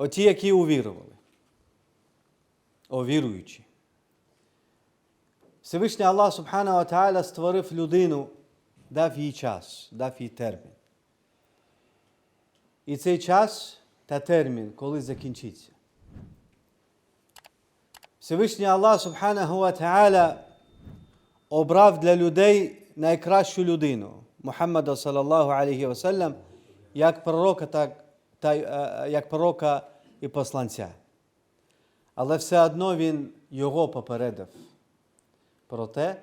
Оті, які увірували. О віруючі. Всевишній Аллах Субхану Ва створив людину, дав їй час, дав їй термін. І цей час та термін, коли закінчиться. Всевишній Аллах Субханаху Ва обрав для людей найкращу людину Мухаммада салаллаху алейхи вассалям, як пророка, так, та, е, як пророка і посланця. Але все одно він його попередив про те,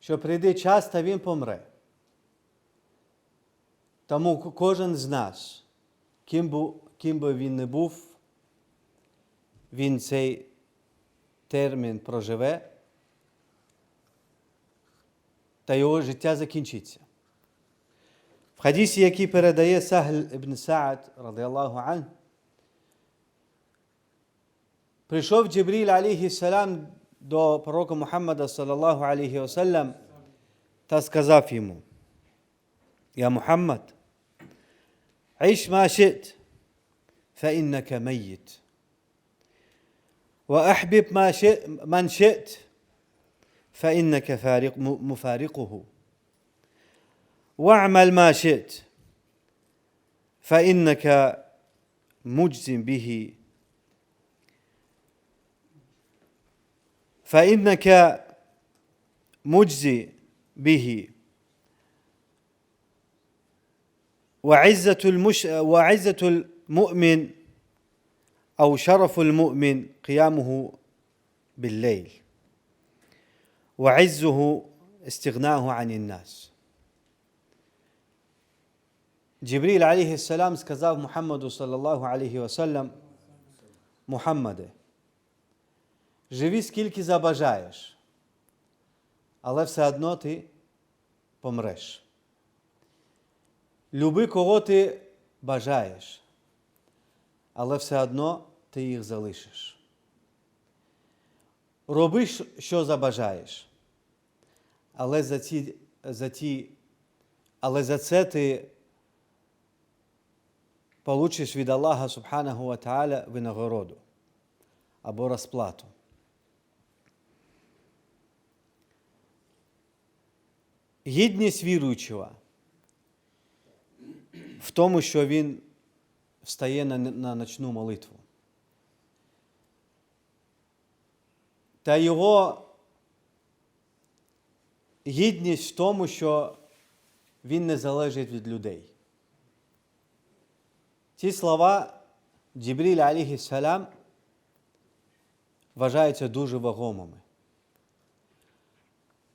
що прийде час та він помре. Тому кожен з нас, ким, бу, ким би він не був, він цей термін проживе, та його життя закінчиться. В хадісі, який передає Сагль ібн Саад, радиаллаху ан, прийшов Джибріль, алейхі салам, до пророка Мухаммада, салаллаху алейхі вассалям, та сказав йому, Я Мухаммад, عيش ما شئت فإنك ميت وأحبب ما شئت من شئت فإنك فارق م- مفارقه واعمل ما شئت فإنك مجزم به. فإنك مجزي به. وعزة المش وعزة المؤمن أو شرف المؤمن قيامه بالليل. وعزه استغناءه عن الناس. Джибріль, алейхіссалям, сказав Мухаммаду, саллаллаху алейхі вассалям, Мухаммаде, живи скільки забажаєш, але все одно ти помреш. Люби, кого ти бажаєш, але все одно ти їх залишиш. Роби, що забажаєш, але за, ці, за, ті, але за це ти получиш від Аллаха Субханаху Ва винагороду або розплату. Гідність віруючого в тому, що він встає на, на ночну молитву. Та його гідність в тому, що він не залежить від людей. Ці слова Джибріль алейхіссалям вважаються дуже вагомими.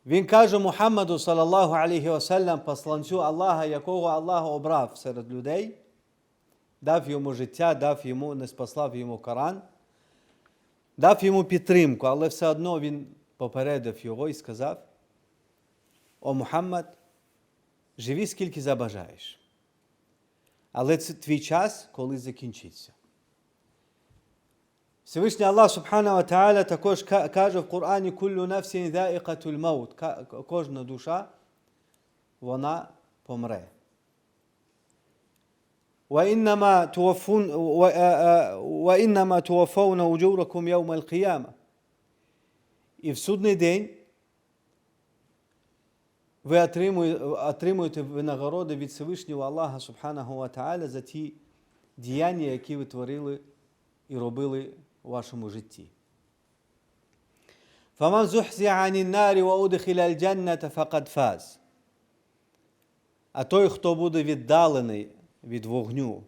Він каже Мухаммаду, салаллаху алейхі вассалям, посланцю Аллаха, якого Аллах обрав серед людей, дав йому життя, дав йому, не спаслав йому Коран, дав йому підтримку, але все одно він попередив його і сказав: О Мухаммад, живі скільки забажаєш. Але це твій час, коли закінчиться. Всевишній Аллах Субхану Ва Та'аля також ка- каже в Корані «Куллю нафсін за'iqatul маут». Ка- Кожна душа, вона помре. وإنما توفون و- آ- آ- وإنما توفون أجوركم يوم القيامة. І в судний день ви отримує- отримуєте винагороди від Всевишнього Аллаха Субханаху Ва Та'аля за ті діяння, які ви творили і робили у вашому житті. فمن زحزح عن النار وأدخل الجنة فقد فاز. А той, хто буде віддалений від вогню,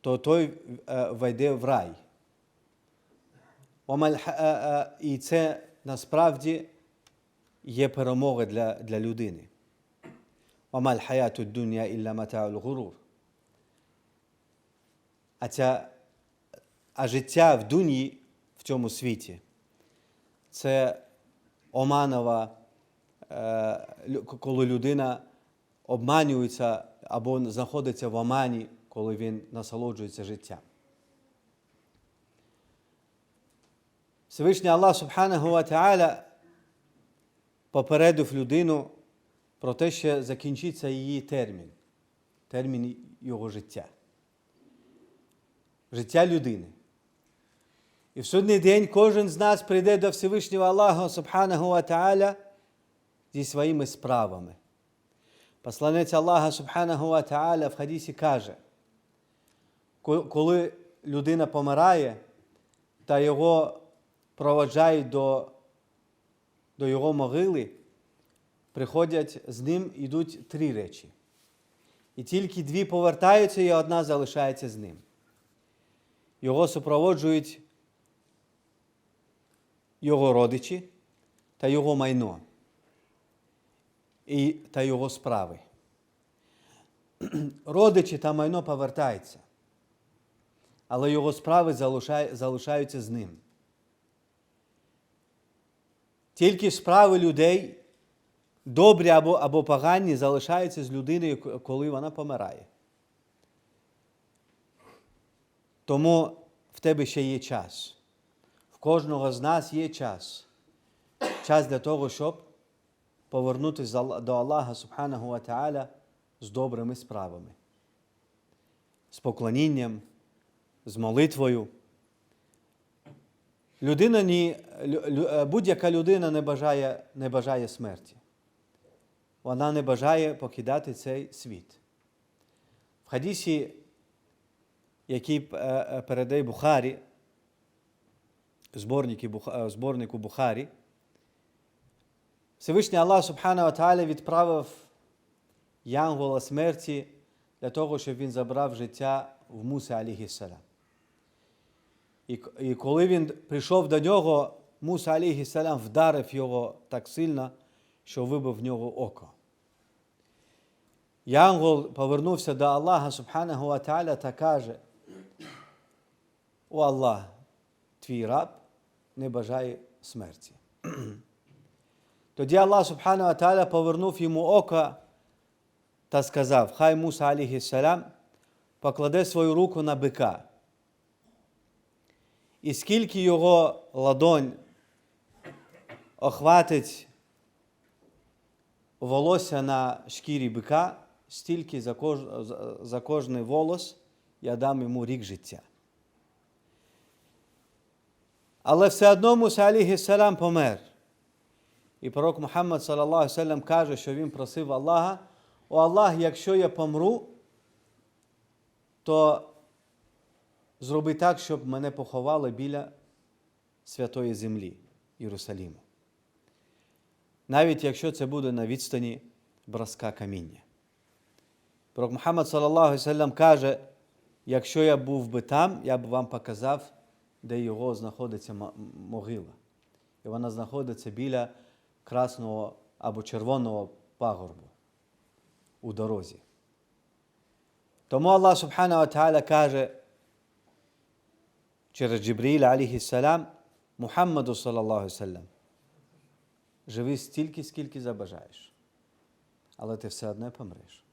то той е, войде в рай. Омаль- е, е, І це насправді є перемога для, для людини. Омаль хаяту дуня ілля мата'ул гурур. А, ця, а життя в дуні в цьому світі це оманова, е, коли людина обманюється або знаходиться в омані, коли він насолоджується життям. Всевишній Аллах Субханаху Ва попередив людину про те, що закінчиться її термін. термін його життя. Життя людини. І в судний день кожен з нас прийде до Всевишнього Аллаха Субханаху Ва зі своїми справами. Посланець Аллаха Субханаху Ва в хадісі каже, коли людина помирає та його проводжають до, до його могили, приходять з ним, йдуть три речі. І тільки дві повертаються, і одна залишається з ним. Його супроводжують його родичі та його майно і, та його справи. Родичі та майно повертаються, але його справи залишаються з ним. Тільки справи людей, добрі або, або погані, залишаються з людиною, коли вона помирає. Тому в тебе ще є час. В кожного з нас є час. Час для того, щоб повернутися до Аллаха Субханаху Ва з добрими справами, з поклонінням, з молитвою. Людина ні, е, будь-яка людина не бажає, не бажає смерті. Вона не бажає покидати цей світ. В хадісі, який е, е, передає Бухарі, зборнику Бухарі, Всевишній Аллах Субхану Ва Та'аля відправив Янгола смерті для того, щоб він забрав життя в Муса алейхіссалам. І, і коли він прийшов до нього, Муса алейхіссалам вдарив його так сильно, що вибив в нього око. Янгол повернувся до Аллаха Субханаху Ва Та'аля та каже: О Аллах, твій раб не бажає смерті. Тоді Аллах Субхану Ва Та'аля повернув йому око та сказав: Хай Муса алейхіссалам покладе свою руку на бика. І скільки його ладонь охватить волосся на шкірі бика, стільки за, кож... за- кожний волос я дам йому рік життя. Але все одно Муса алейхіссалам помер. І пророк Мухаммад салям каже, що він просив Аллаха, о Аллах, якщо я помру, то зроби так, щоб мене поховали біля святої землі Єрусаліму. Навіть якщо це буде на відстані броска каміння. Пророк Мухаммад салаллаху салям каже, якщо я був би там, я б вам показав, де його знаходиться могила. І вона знаходиться біля красного або червоного пагорбу у дорозі. Тому Аллах Субхану Ва каже через Джибріля алейхіссалам Мухаммаду салаллаху салям. Живи стільки, скільки забажаєш, але ти все одно помреш.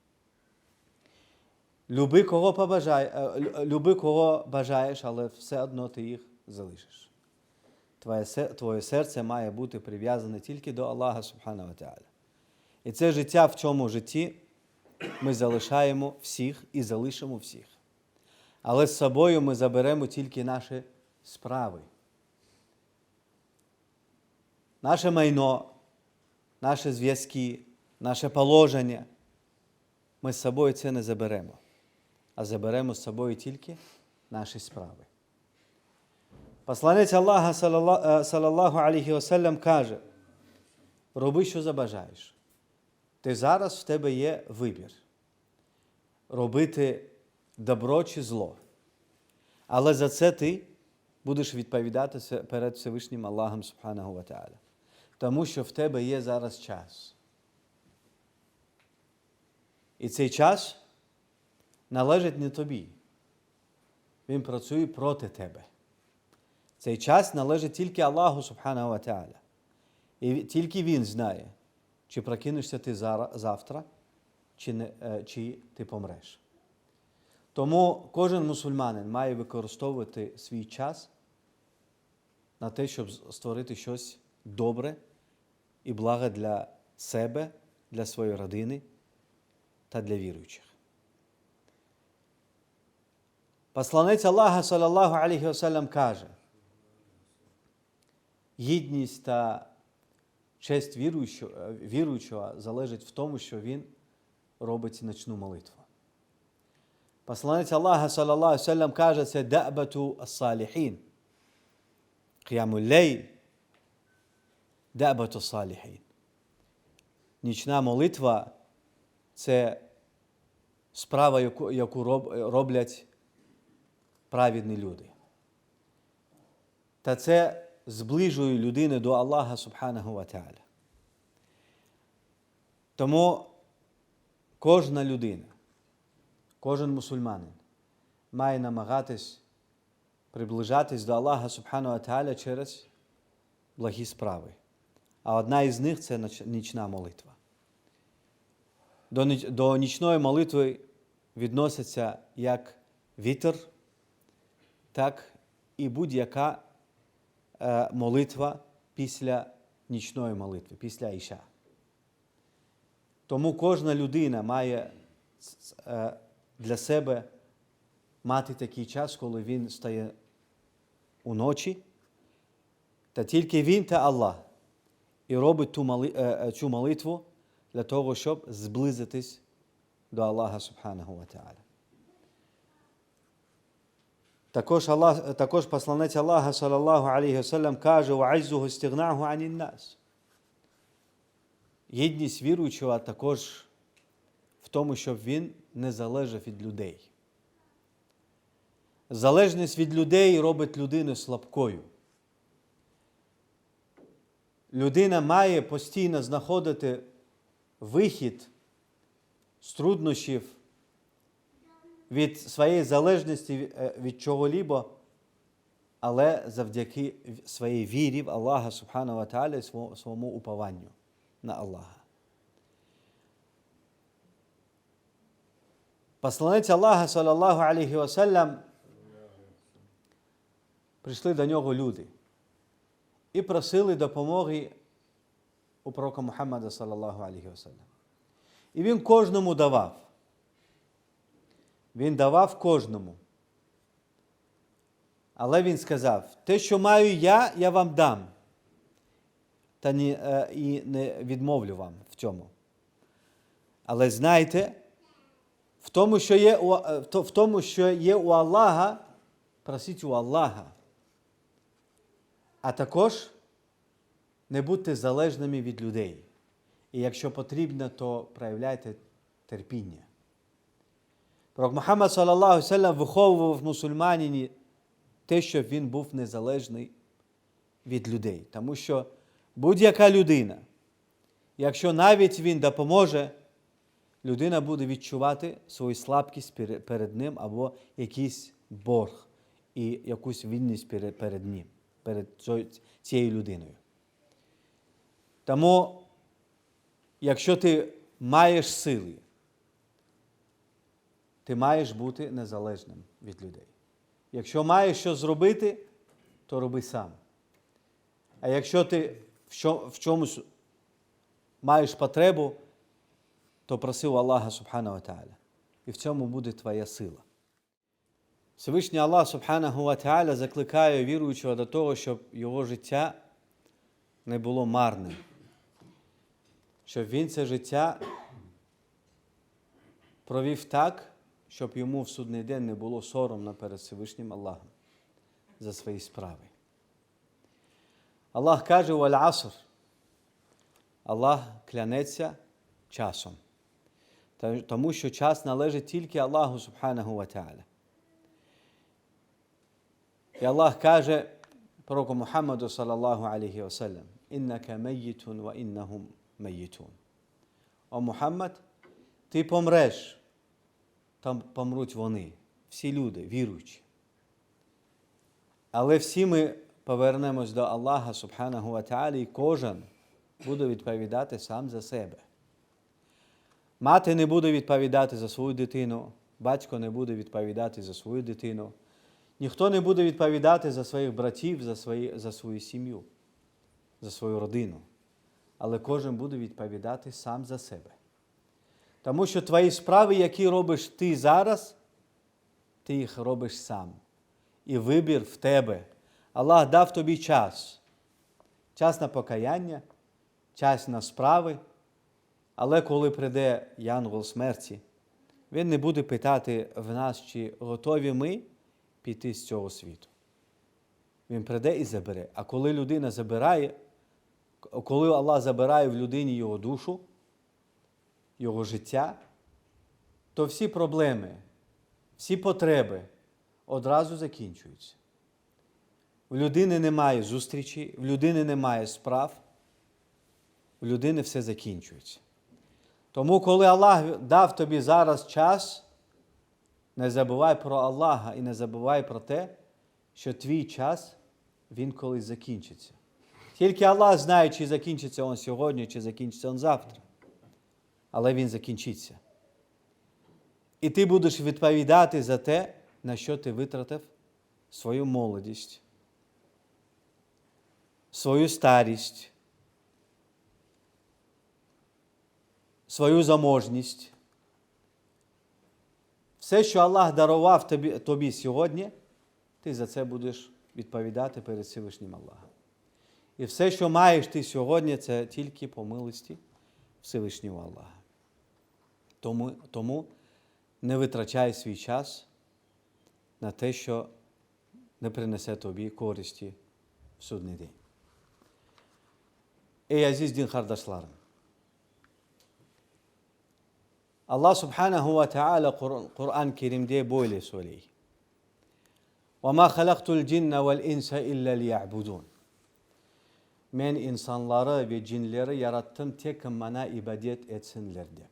Люби кого, побажай, е, люби, кого бажаєш, але все одно ти їх залишиш. Твоє, твоє серце має бути прив'язане тільки до Аллаха Субхану Та'аля. І це життя в цьому житті ми залишаємо всіх і залишимо всіх. Але з собою ми заберемо тільки наші справи. Наше майно, наші зв'язки, наше положення. Ми з собою це не заберемо, а заберемо з собою тільки наші справи. Посланець Аллаха е, салаллаху алейхі ваsallam каже: роби, що забажаєш. Ти зараз в тебе є вибір робити добро чи зло. Але за це ти будеш відповідати перед Всевишнім Аллахом Субханаху Ва. Тому що в тебе є зараз час. І цей час належить не тобі. Він працює проти тебе. Цей час належить тільки Аллаху Субханаху Ва. І тільки Він знає, чи прокинешся ти завтра, чи, не, е, чи ти помреш. Тому кожен мусульманин має використовувати свій час на те, щоб створити щось добре і благе для себе, для своєї родини та для віруючих. Посланець Аллаха, салаллаху алейхи вассалям, каже, гідність та честь віруючого залежить в тому, що він робить ночну молитву. Посланець Аллаха, салаллаху вассалям, каже, це дa'бату ас-саліхін. Қияму лейль, дa'бату саліхін. Нічна молитва це справа, яку, яку роблять праведні люди. Та це зближує людину до Аллаха Субханаху Ва Та'аля. Тому кожна людина, кожен мусульманин має намагатись приближатись до Аллаха Субхану Ва Та'аля через благі справи. А одна із них це нічна молитва. До, до нічної молитви відносяться як вітер, так і будь-яка е, молитва після нічної молитви, після Іша. Тому кожна людина має е, для себе мати такий час, коли він стає уночі, та тільки він та Аллах і робить е, е, цю молитву для того, щоб зблизитись до Аллаха Субханаху Ва. Також, Аллах, також посланець Аллаха, салаллаху алейхи вассалям, каже, «У'аззуху стигнаху анін нас». Гідність віруючого також тому, щоб він не залежав від людей. Залежність від людей робить людину слабкою. Людина має постійно знаходити вихід з труднощів від своєї залежності е, від чого-либо, але завдяки своїй вірі в Аллаха Субхану Ва Та'аля і своєму- своєму упованню на Аллаха. Посланець Аллаха, салаллаху алейхи вассалям, прийшли до нього люди і просили допомоги у пророка Мухаммада, салаллаху алейхи вассалям. І він кожному давав. Він давав кожному. Але він сказав: те, що маю я, я вам дам. Та ні, е, і не відмовлю вам в цьому. Але знайте, в тому, що є у, е, в тому, що є у Аллаха, просіть у Аллаха. А також не будьте залежними від людей. І якщо потрібно, то проявляйте терпіння. Пророк Мухаммад, салаллаху салям, виховував в мусульманині те, щоб він був незалежний від людей. Тому що будь-яка людина, якщо навіть він допоможе, людина буде відчувати свою слабкість перед ним або якийсь борг і якусь перед, перед ним, перед цією людиною. Тому, якщо ти маєш сили, ти маєш бути незалежним від людей. Якщо маєш що зробити, то роби сам. А якщо ти в чомусь маєш потребу, то проси у Аллаха Субхану Та'аля. І в цьому буде твоя сила. Всевишній Аллах Субханаху Ва Та'аля закликає віруючого до того, щоб його життя не було марним. Щоб він це життя провів так, щоб йому в судний день не було соромно перед Всевишнім Аллахом за свої справи. Аллах каже у Аль-Аср, Аллах клянеться часом, тому що час належить тільки Аллаху Субханаху Ва. І Аллах каже пророку Мухаммаду салаллаху алейхи вассалям, «Іннака мейїтун ва іннахум мейїтун». О Мухаммад, ти помреш, там помруть вони, всі люди, віруючі. Але всі ми повернемось до Аллаха Субханаху Ва і кожен буде відповідати сам за себе. Мати не буде відповідати за свою дитину, батько не буде відповідати за свою дитину, ніхто не буде відповідати за своїх братів, за, свої, за свою сім'ю, за свою родину. Але кожен буде відповідати сам за себе. Тому що твої справи, які робиш ти зараз, ти їх робиш сам. І вибір в тебе. Аллах дав тобі час. Час на покаяння, час на справи. Але коли прийде янгол смерті, він не буде питати в нас, чи готові ми піти з цього світу. Він прийде і забере. А коли людина забирає, коли Аллах забирає в людині його душу, його життя, то всі проблеми, всі потреби одразу закінчуються. В людини немає зустрічі, в людини немає справ, в людини все закінчується. Тому, коли Аллах дав тобі зараз час, не забувай про Аллаха і не забувай про те, що твій час він колись закінчиться. Тільки Аллах знає, чи закінчиться він сьогодні, чи закінчиться він завтра. Але він закінчиться. І ти будеш відповідати за те, на що ти витратив свою молодість, свою старість, свою заможність. Все, що Аллах дарував тобі, тобі сьогодні, ти за це будеш відповідати перед Всевишнім Аллахом. І все, що маєш ти сьогодні, це тільки по милості Всевишнього Аллаха. Тому, тому не витрачай свій час на те, що не принесе тобі користі в судний день. Ey aziz din kardeşlerim. Allah subhanahu ve teala Kur- Kur'an-ı Kerim'de böyle söylüyor. وَمَا خَلَقْتُ الْجِنَّ وَالْاِنْسَ اِلَّا لِيَعْبُدُونَ Men insanları ve cinleri yarattım tek bana ibadet etsinler diye.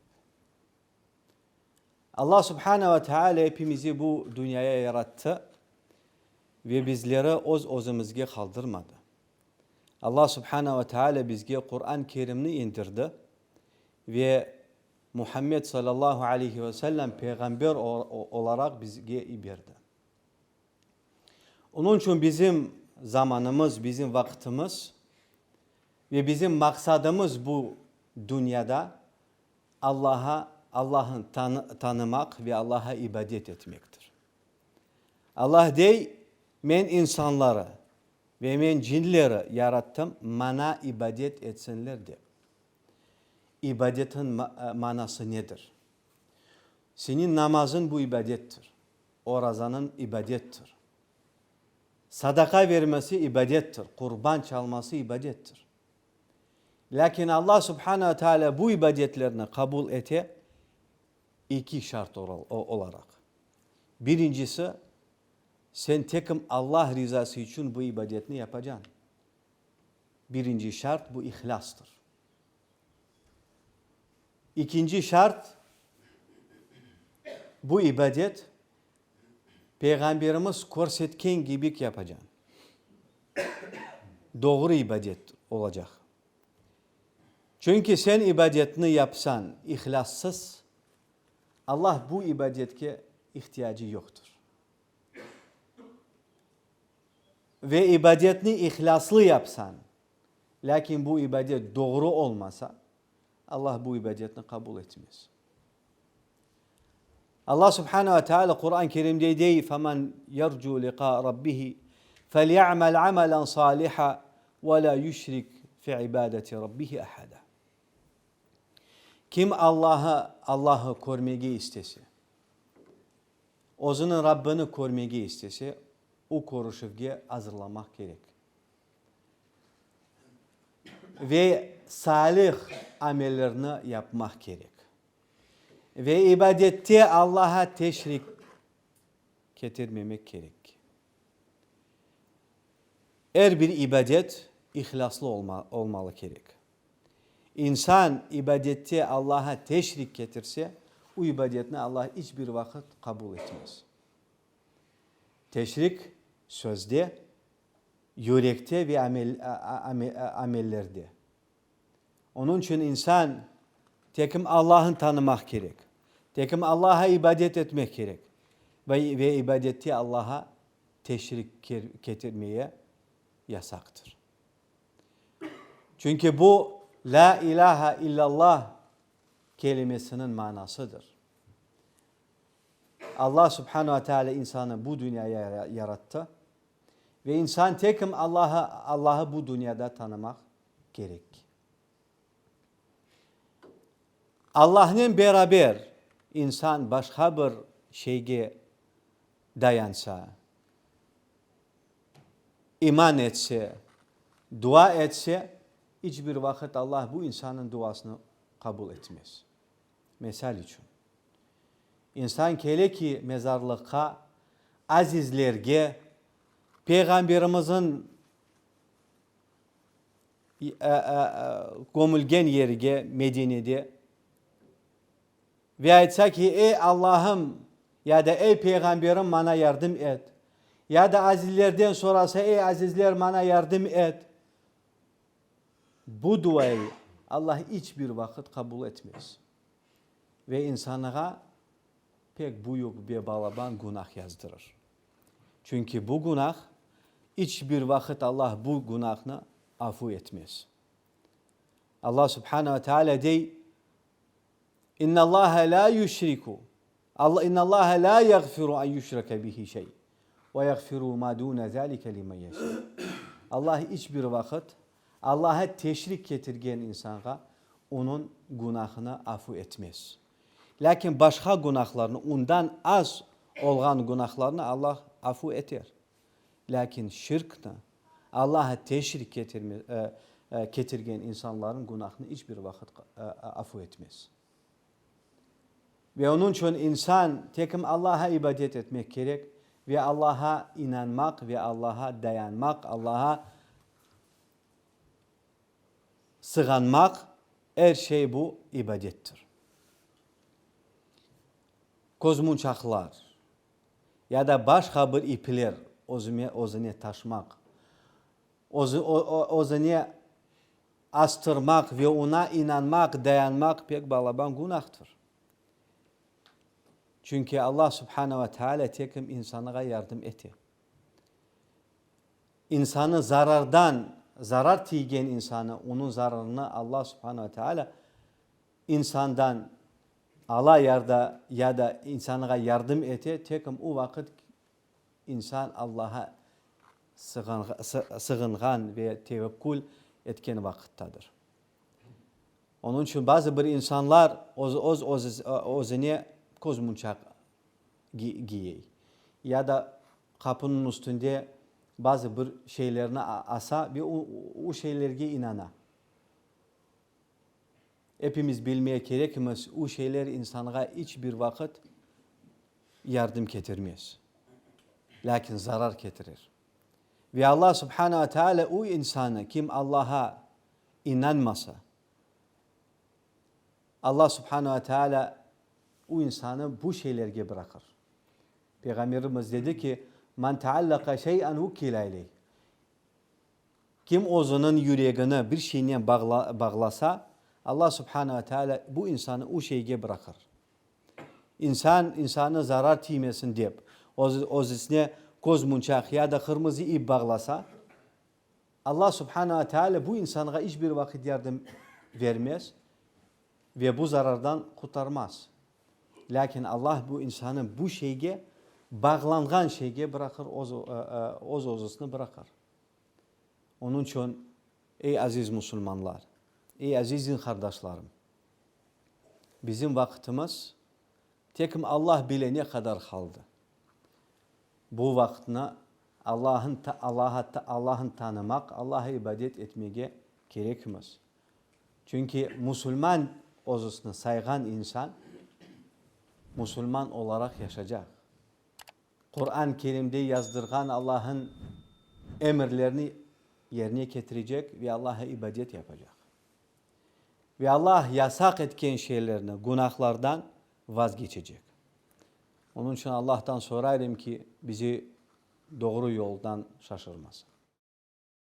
Allah subhanahu ve teala hepimizi bu dünyaya yarattı ve bizleri oz özümüzge kaldırmadı. Allah subhanahu ve teala bizge Kur'an-ı Kerim'ni indirdi ve Muhammed sallallahu aleyhi ve sellem peygamber olarak bizge verdi. Onun için bizim zamanımız, bizim vaktimiz ve bizim maksadımız bu dünyada Allah'a Allah'ın tanı- tanımak ve Allah'a ibadet etmektir. Allah dey, men insanları ve men cinleri yarattım, bana ibadet etsinler de. İbadetin ma- manası nedir? Senin namazın bu ibadettir. Orazanın ibadettir. Sadaka vermesi ibadettir. Kurban çalması ibadettir. Lakin Allah subhanehu teala bu ibadetlerini kabul ete iki şart olarak. Birincisi sen tekim Allah rızası için bu ibadetini yapacaksın. Birinci şart bu ihlastır. İkinci şart bu ibadet Peygamberimiz korsetken gibi yapacaksın. Doğru ibadet olacak. Çünkü sen ibadetini yapsan ihlassız Allah bu ibadetke ihtiyacı yoktur. Ve ibadetini ihlaslı yapsan, lakin bu ibadet doğru olmasa Allah bu ibadetini kabul etmez. Allah Subhanahu ve Teala Kur'an-ı Kerim'de değil "Femen yercu liqa rabbih felyamel amelen saliha ve la yushrik fi ibadeti rabbih ahada." Kim Allah'ı Allah'ı görmeyi istese, o'zini Rabbini ko'rmagi istasa, u ko'rishga hazırlamak gerek. Ve salih amellerini yapmak gerek. Ve ibadette Allah'a teşrik getirmemek gerek. Her bir ibadet ihlaslı olma, olmalı gerek. İnsan ibadette Allah'a teşrik getirse, o ibadetini Allah hiçbir vakit kabul etmez. Teşrik sözde, yürekte ve amel, amel- amellerde. Onun için insan tekim Allah'ın tanımak gerek. Tekim Allah'a ibadet etmek gerek. Ve, ve ibadette Allah'a teşrik getirmeye yasaktır. Çünkü bu La ilahe illallah kelimesinin manasıdır. Allah subhanahu ve teala insanı bu dünyaya yara- yarattı. Ve insan tekim Allah'ı Allah'ı bu dünyada tanımak gerek. Allah'ın beraber insan başka bir şeye dayansa, iman etse, dua etse hiçbir vakit Allah bu insanın duasını kabul etmez. Misal için. İnsan kele ki mezarlığa azizlerge Peygamberimizin e, e, e, gömülgen yerige Medine'de ve ki ey Allah'ım ya da ey peygamberim bana yardım et. Ya da azizlerden sonrası ey azizler bana yardım et. Bu duayı Allah hiçbir vakit kabul etmez. Ve insanlara pek büyük bir balaban günah yazdırır. Çünkü bu günah hiçbir vakit Allah bu günahını afu etmez. Allah subhanehu ve teala dey İnna Allah la yushriku Allah inna Allah la yaghfiru en yushraka bihi şey ve yaghfiru ma dun zalika limen yasha. Allah hiçbir vakit Allah'a teşrik getirgen insana onun günahını afu etmez. Lakin başka günahlarını ondan az olan günahlarını Allah afu eder. Lakin şirkne Allah'a teşrik getirme, e, e, getirgen insanların günahını hiçbir vakit e, afu etmez. Ve onun için insan tekim Allah'a ibadet etmek gerek ve Allah'a inanmak ve Allah'a dayanmak, Allah'a sığınmak her şey bu ibadettir. Kozmunçaklar ya da başka bir ipler özüne, özüne taşmak, özü- özüne astırmak ve ona inanmak, dayanmak pek balaban günahtır. Çünkü Allah subhanehu ve teala tekim insana yardım etti. İnsanı zarardan, zarar tigen insanı, onun zararını Allah subhanehu ve teala insandan Allah yarda ya da insana yardım ete tekim o vakit insan Allah'a sığın- sı- sığıngan ve tevekkül etken vakittadır. Onun için bazı bir insanlar oz oz oz özüne kozmunçak gi giyiyor. Ya da kapının üstünde bazı bir şeylerini asa ve o, o şeylerge inana. Hepimiz bilmeye gerekmez o şeyler insana hiçbir vakit yardım getirmez. Lakin zarar getirir. Ve Allah subhanahu teala o insanı kim Allah'a inanmasa, Allah subhanahu teala o insanı bu şeylerge bırakır. Peygamberimiz dedi ki, "Man taallaka şey'an vukila ileyh." Kim ozunun yüreğine bir şeyle bağla, bağlasa, Allah subhanahu ve teala bu insanı o şeyge bırakır. İnsan insanı zarar tiymesin deyip, oz, ozisine koz munçak ya da kırmızı ip bağlasa, Allah subhanahu ve teala bu insana hiçbir vakit yardım vermez ve bu zarardan kurtarmaz. Lakin Allah bu insanı bu şeyge bağlangan şeyge bırakır, oz, e, e, oz ozusunu bırakır. Onun için ey aziz Müslümanlar, ey azizin kardeşlerim, bizim vaktimiz tekim Allah bilene kadar kaldı. Bu vaktine Allah'ın Allah'a Allah'ın tanımak, Allah'a ibadet etmeye gerekmez. Çünkü Müslüman ozusunu saygan insan Müslüman olarak yaşayacak. Kur'an-ı Kerim'de yazdırgan Allah'ın emirlerini yerine getirecek ve Allah'a ibadet yapacak. Ve Allah yasak etken şeylerini, günahlardan vazgeçecek. Onun için Allah'tan sorarım ki bizi doğru yoldan şaşırmasın.